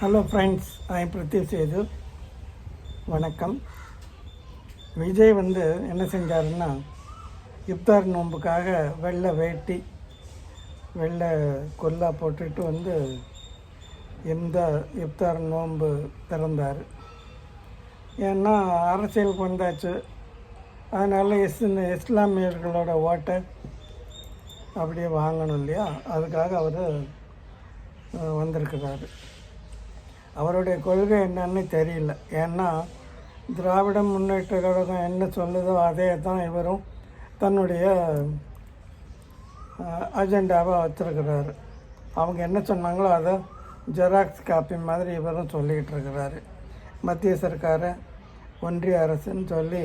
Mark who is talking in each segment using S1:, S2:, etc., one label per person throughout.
S1: Hello friends நான் பிரித்தி சேது வணக்கம். விஜய் வந்து என்ன செஞ்சாருன்னா இப்தார் நோன்புக்காக வெள்ளை வேட்டி வெள்ளை கொல்லா போட்டுட்டு வந்து இந்த இப்தார் நோன்பு திறந்தார். ஏன்னா அரசியலுக்கு வந்தாச்சு. அதனால் இஸ் இஸ்லாமியர்களோட ஓட்டை அப்படியே வாங்கணும் இல்லையா? அதுக்காக அவர் வந்திருக்கிறாரு. அவருடைய கொள்கை என்னன்னு தெரியல. ஏன்னா திராவிட முன்னேற்ற கழகம் என்ன சொல்லுதோ அதே தான் இவரும் தன்னுடைய அஜெண்டாவாக வச்சுருக்கிறாரு. அவங்க என்ன சொன்னாங்களோ அதை ஜெராக்ஸ் காப்பி மாதிரி இவரும் சொல்லிக்கிட்டு இருக்கிறாரு. மத்திய சர்க்காரை ஒன்றிய அரசுன்னு சொல்லி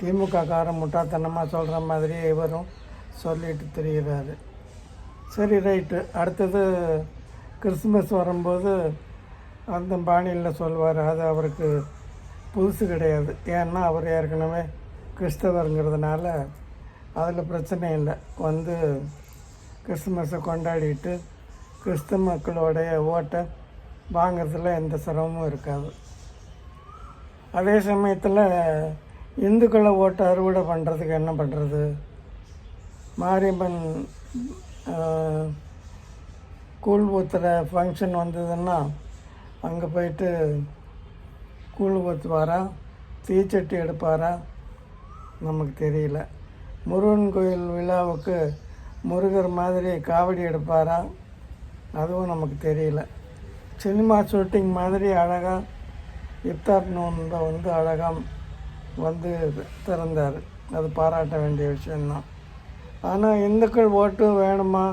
S1: திமுக காரம் முட்டாத்தனமாக சொல்கிற மாதிரியே இவரும் சொல்லிட்டு தெரிகிறாரு. சரி ரைட்டு. அடுத்தது கிறிஸ்மஸ் வரும்போது அந்த பாணியில் சொல்வார் அது அவருக்கு புதுசு கிடையாது. ஏன்னா அவர் ஏற்கனவே கிறிஸ்தவருங்கிறதுனால அதில் பிரச்சனை இல்லை. வந்து கிறிஸ்துமஸை கொண்டாடிட்டு கிறிஸ்து மக்களோடைய ஓட்டை வாங்கிறதுல எந்த சிரமமும் இருக்காது. அதே சமயத்தில் இந்துக்களை ஓட்டை அறுவடை பண்ணுறதுக்கு என்ன பண்ணுறது? மாரியம்மன் கூழ் ஊத்துகிற ஃபங்க்ஷன் வந்ததுன்னா அங்கே போயிட்டு கூழ் ஊற்றுவாரா தீச்சட்டி எடுப்பாரா? நமக்கு தெரியல. முருகன் கோயில் விழாவுக்கு முருகர் மாதிரி காவடி எடுப்பாரா? அதுவும் நமக்கு தெரியல. சினிமா ஷூட்டிங் மாதிரி அழகாக இப்தார் நோன்பை வந்து அழகாக வந்து திறந்தார். அது பாராட்ட வேண்டிய விஷயந்தான் ஆனால் இந்துக்கள் ஓட்டு வேணுமா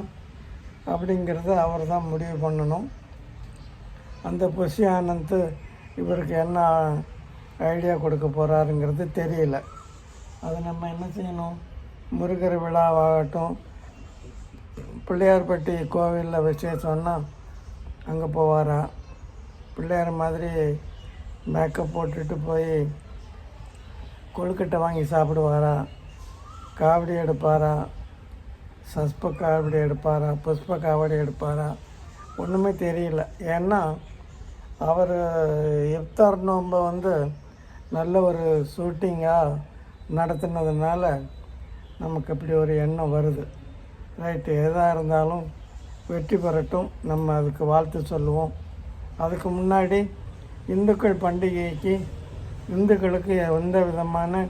S1: அப்படிங்கிறத அவர் தான் முடிவு பண்ணணும். அந்த புஷி ஆனந்த் இவருக்கு என்ன ஐடியா கொடுக்க போகிறாருங்கிறது தெரியல. அது நம்ம என்ன செய்யணும்? முருகர் விழாவாகட்டும் பிள்ளையார்பட்டி கோவிலில் விசேஷம்னா அங்கே போவாரா? பிள்ளையார் மாதிரி மேக்கப் போட்டுட்டு போய் கொழுக்கட்டை வாங்கி சாப்பிடுவாரா? காவடி எடுப்பாரா? சஸ்ப காவடி எடுப்பாரா? புஷ்ப காவடி எடுப்பாரா? ஒன்றுமே தெரியல. ஏன்னா அவர் இஃப்தார் நோன்பை வந்து நல்ல ஒரு ஷூட்டிங்காக நடத்தினதுனால நமக்கு அப்படி ஒரு எண்ணம் வருது. ரைட்டு எதாக இருந்தாலும் வெற்றி பெறட்டும். நம்ம அதுக்கு வாழ்த்து சொல்லுவோம். அதுக்கு முன்னாடி இந்துக்கள் பண்டிகைக்கு இந்துக்களுக்கு எந்த விதமான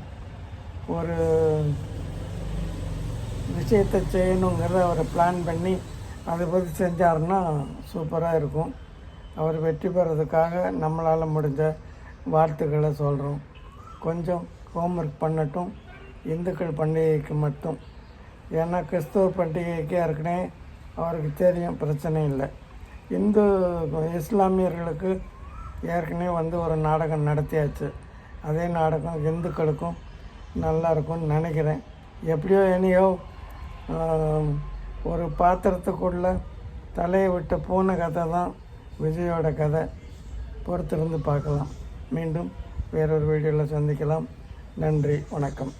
S1: ஒரு விஷயத்தை செய்யணுங்கிறத அவர் பிளான் பண்ணி அதை பற்றி செஞ்சாருன்னா சூப்பராக இருக்கும். அவர் வெற்றி பெறதுக்காக நம்மளால் முடிஞ்ச வாழ்த்துக்களை சொல்கிறோம் கொஞ்சம் ஹோம்ஒர்க் பண்ணட்டும். இந்துக்கள் பண்டிகைக்கு மட்டும். ஏன்னா கிறிஸ்துவ பண்டிகைக்கு ஏற்கனவே அவருக்கு தெரியும் பிரச்சனை இல்லை. இந்து இஸ்லாமியர்களுக்கு ஏற்கனவே வந்து ஒரு நாடகம் நடத்தியாச்சு. அதே நாடகம் இந்துக்களுக்கும் நல்லா இருக்கும்னு நினைக்கிறேன். எப்படியோ இனியோ ஒரு பாத்திரத்துக்குள்ளே தலையை விட்டு பூனை கதை தான் விஜயோட கதை பொறுத்திருந்து பார்க்கலாம். மீண்டும் வேறொரு வீடியோவில் சந்திக்கலாம். நன்றி வணக்கம்.